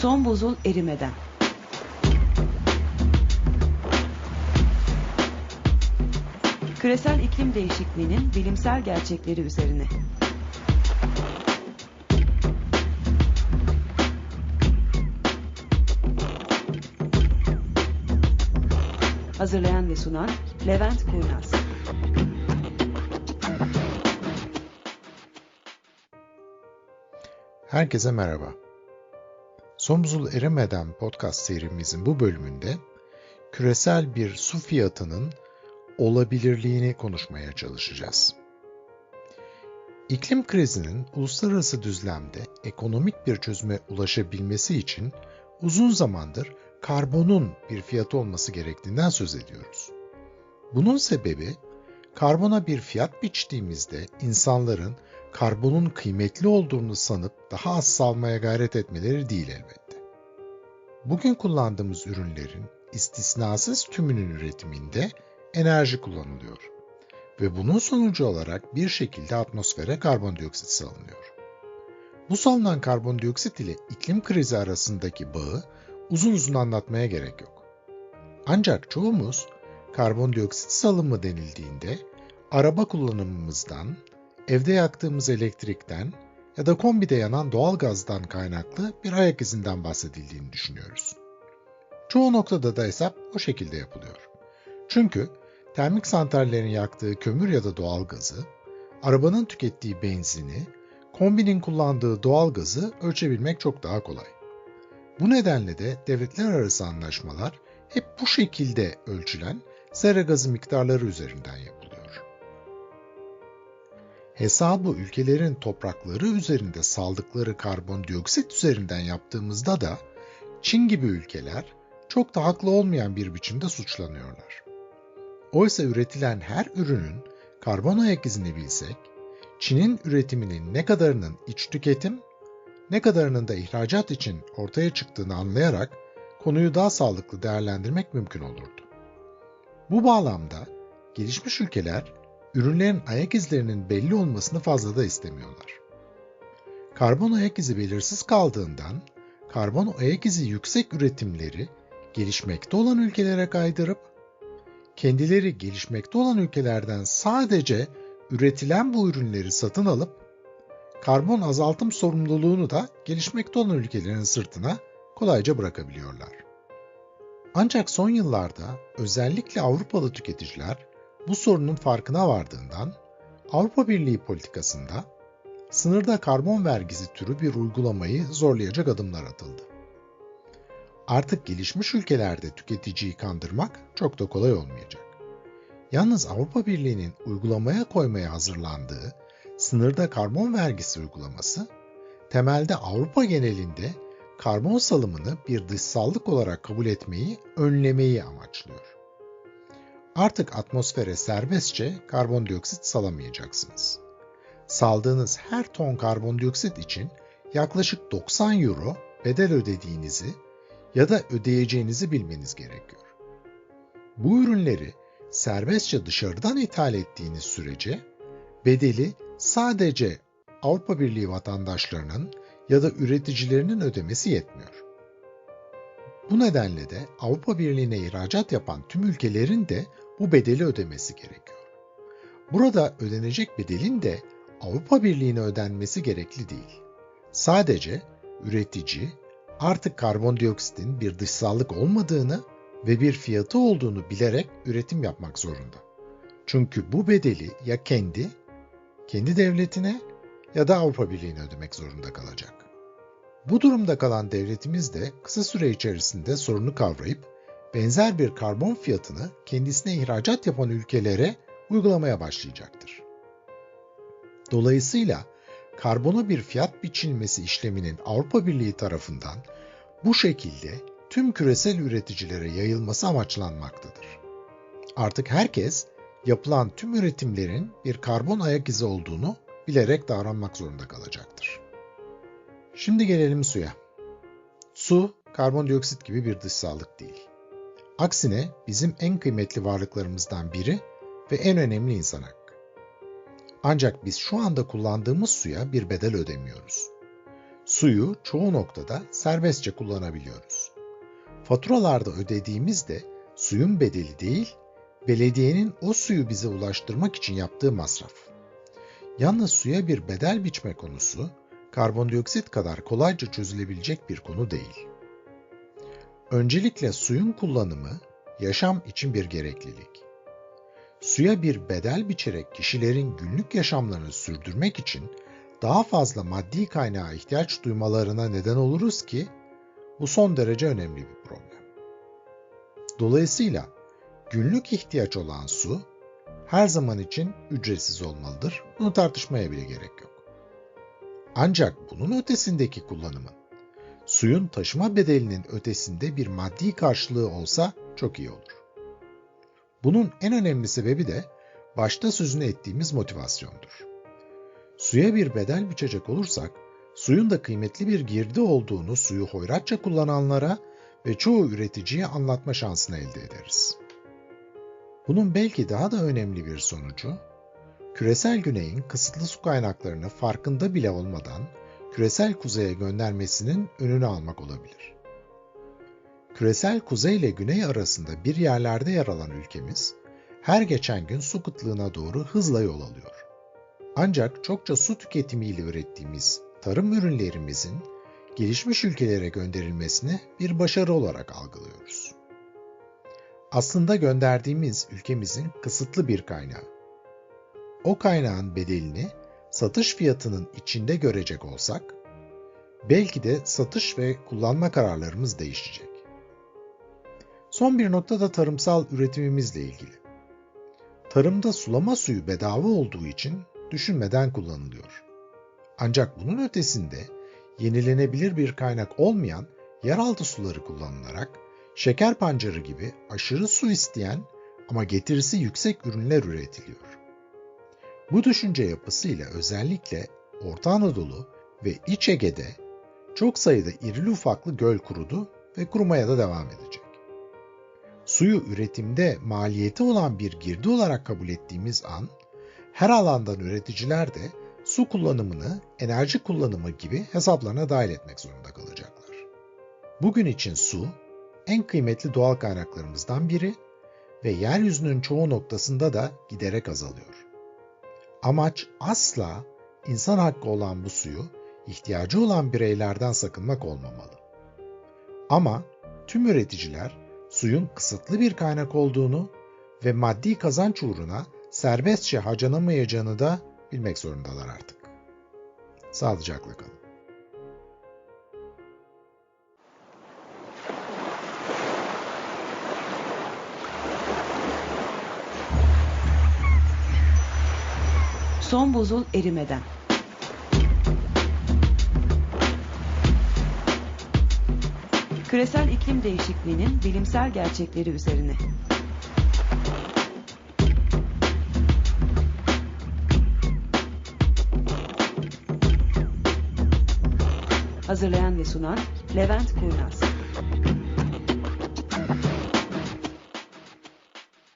Son buzul erimeden. Küresel iklim değişikliğinin bilimsel gerçekleri üzerine. Hazırlayan ve sunan Levent Kurnaz. Herkese merhaba. Son buzul erimeden podcast serimizin bu bölümünde küresel bir su fiyatının olabilirliğini konuşmaya çalışacağız. İklim krizinin uluslararası düzlemde ekonomik bir çözüme ulaşabilmesi için uzun zamandır karbonun bir fiyatı olması gerektiğinden söz ediyoruz. Bunun sebebi karbona bir fiyat biçtiğimizde insanların karbonun kıymetli olduğunu sanıp daha az salmaya gayret etmeleri değil elbette. Bugün kullandığımız ürünlerin istisnasız tümünün üretiminde enerji kullanılıyor ve bunun sonucu olarak bir şekilde atmosfere karbondioksit salınıyor. Bu salınan karbondioksit ile iklim krizi arasındaki bağı uzun uzun anlatmaya gerek yok. Ancak çoğumuz karbondioksit salımı denildiğinde araba kullanımımızdan, evde yaktığımız elektrikten ya da kombide yanan doğal gazdan kaynaklı bir ayak izinden bahsedildiğini düşünüyoruz. Çoğu noktada da hesap o şekilde yapılıyor. Çünkü termik santrallerin yaktığı kömür ya da doğal gazı, arabanın tükettiği benzini, kombinin kullandığı doğal gazı ölçebilmek çok daha kolay. Bu nedenle de devletler arası anlaşmalar hep bu şekilde ölçülen sera gazı miktarları üzerinden yapılıyor. Hesabı ülkelerin toprakları üzerinde saldıkları karbondioksit üzerinden yaptığımızda da Çin gibi ülkeler çok da haklı olmayan bir biçimde suçlanıyorlar. Oysa üretilen her ürünün karbon ayak izini bilsek, Çin'in üretiminin ne kadarının iç tüketim, ne kadarının da ihracat için ortaya çıktığını anlayarak konuyu daha sağlıklı değerlendirmek mümkün olurdu. Bu bağlamda gelişmiş ülkeler ürünlerin ayak izlerinin belli olmasını fazla da istemiyorlar. Karbon ayak izi belirsiz kaldığından karbon ayak izi yüksek üretimleri gelişmekte olan ülkelere kaydırıp kendileri gelişmekte olan ülkelerden sadece üretilen bu ürünleri satın alıp karbon azaltım sorumluluğunu da gelişmekte olan ülkelerin sırtına kolayca bırakabiliyorlar. Ancak son yıllarda özellikle Avrupalı tüketiciler bu sorunun farkına vardığından Avrupa Birliği politikasında sınırda karbon vergisi türü bir uygulamayı zorlayacak adımlar atıldı. Artık gelişmiş ülkelerde tüketiciyi kandırmak çok da kolay olmayacak. Yalnız Avrupa Birliği'nin uygulamaya koymaya hazırlandığı sınırda karbon vergisi uygulaması temelde Avrupa genelinde karbon salımını bir dışsallık olarak kabul etmeyi önlemeyi amaçlıyor. Artık atmosfere serbestçe karbondioksit salamayacaksınız. Saldığınız her ton karbondioksit için yaklaşık 90 euro bedel ödediğinizi ya da ödeyeceğinizi bilmeniz gerekiyor. Bu ürünleri serbestçe dışarıdan ithal ettiğiniz sürece bedeli sadece Avrupa Birliği vatandaşlarının ya da üreticilerinin ödemesi yetmiyor. Bu nedenle de Avrupa Birliği'ne ihracat yapan tüm ülkelerin de bu bedeli ödemesi gerekiyor. Burada ödenecek bedelin de Avrupa Birliği'ne ödenmesi gerekli değil. Sadece üretici artık karbondioksitin bir dışsallık olmadığını ve bir fiyatı olduğunu bilerek üretim yapmak zorunda. Çünkü bu bedeli ya kendi, kendi devletine ya da Avrupa Birliği'ne ödemek zorunda kalacak. Bu durumda kalan devletimiz de kısa süre içerisinde sorunu kavrayıp benzer bir karbon fiyatını kendisine ihracat yapan ülkelere uygulamaya başlayacaktır. Dolayısıyla karbona bir fiyat biçilmesi işleminin Avrupa Birliği tarafından bu şekilde tüm küresel üreticilere yayılması amaçlanmaktadır. Artık herkes yapılan tüm üretimlerin bir karbon ayak izi olduğunu bilerek davranmak zorunda kalacaktır. Şimdi gelelim suya. Su, karbondioksit gibi bir dışsallık değil. Aksine bizim en kıymetli varlıklarımızdan biri ve en önemli insan hakkı. Ancak biz şu anda kullandığımız suya bir bedel ödemiyoruz. suyu çoğu noktada serbestçe kullanabiliyoruz. Faturalarda ödediğimiz de suyun bedeli değil, belediyenin o suyu bize ulaştırmak için yaptığı masraf. Yalnız suya bir bedel biçme konusu, karbondioksit kadar kolayca çözülebilecek bir konu değil. Öncelikle suyun kullanımı yaşam için bir gereklilik. Suya bir bedel biçerek kişilerin günlük yaşamlarını sürdürmek için daha fazla maddi kaynağa ihtiyaç duymalarına neden oluruz ki bu son derece önemli bir problem. Dolayısıyla günlük ihtiyaç olan su her zaman için ücretsiz olmalıdır. Bunu tartışmaya bile gerek yok. Ancak bunun ötesindeki kullanımın suyun taşıma bedelinin ötesinde bir maddi karşılığı olsa çok iyi olur. Bunun en önemli sebebi de başta sözünü ettiğimiz motivasyondur. Suya bir bedel biçecek olursak, suyun da kıymetli bir girdi olduğunu suyu hoyratça kullananlara ve çoğu üreticiye anlatma şansını elde ederiz. Bunun belki daha da önemli bir sonucu, küresel güneyin kısıtlı su kaynaklarını farkında bile olmadan küresel kuzeye göndermesinin önünü almak olabilir. Küresel kuzey ile güney arasında bir yerlerde yer alan ülkemiz, her geçen gün su kıtlığına doğru hızla yol alıyor. Ancak çokça su tüketimiyle ürettiğimiz tarım ürünlerimizin gelişmiş ülkelere gönderilmesini bir başarı olarak algılıyoruz. Aslında gönderdiğimiz ülkemizin kısıtlı bir kaynağı. O kaynağın bedelini satış fiyatının içinde görecek olsak, belki de satış ve kullanma kararlarımız değişecek. Son bir nokta da tarımsal üretimimizle ilgili. Tarımda sulama suyu bedava olduğu için düşünmeden kullanılıyor. Ancak bunun ötesinde yenilenebilir bir kaynak olmayan yeraltı suları kullanılarak şeker pancarı gibi aşırı su isteyen ama getirisi yüksek ürünler üretiliyor. Bu düşünce yapısıyla özellikle Orta Anadolu ve İç Ege'de çok sayıda irili ufaklı göl kurudu ve kurumaya da devam edecek. Suyu üretimde maliyeti olan bir girdi olarak kabul ettiğimiz an, her alandan üreticiler de su kullanımını enerji kullanımı gibi hesaplarına dahil etmek zorunda kalacaklar. Bugün için su, en kıymetli doğal kaynaklarımızdan biri ve yeryüzünün çoğu noktasında da giderek azalıyor. Amaç asla insan hakkı olan bu suyu ihtiyacı olan bireylerden sakınmak olmamalı. Ama tüm üreticiler suyun kısıtlı bir kaynak olduğunu ve maddi kazanç uğruna serbestçe harcanamayacağını da bilmek zorundalar artık. Sağlıcakla kalın. Son buzul erimeden. Küresel iklim değişikliğinin bilimsel gerçekleri üzerine. Hazırlayan ve sunan Levent Kurnaz.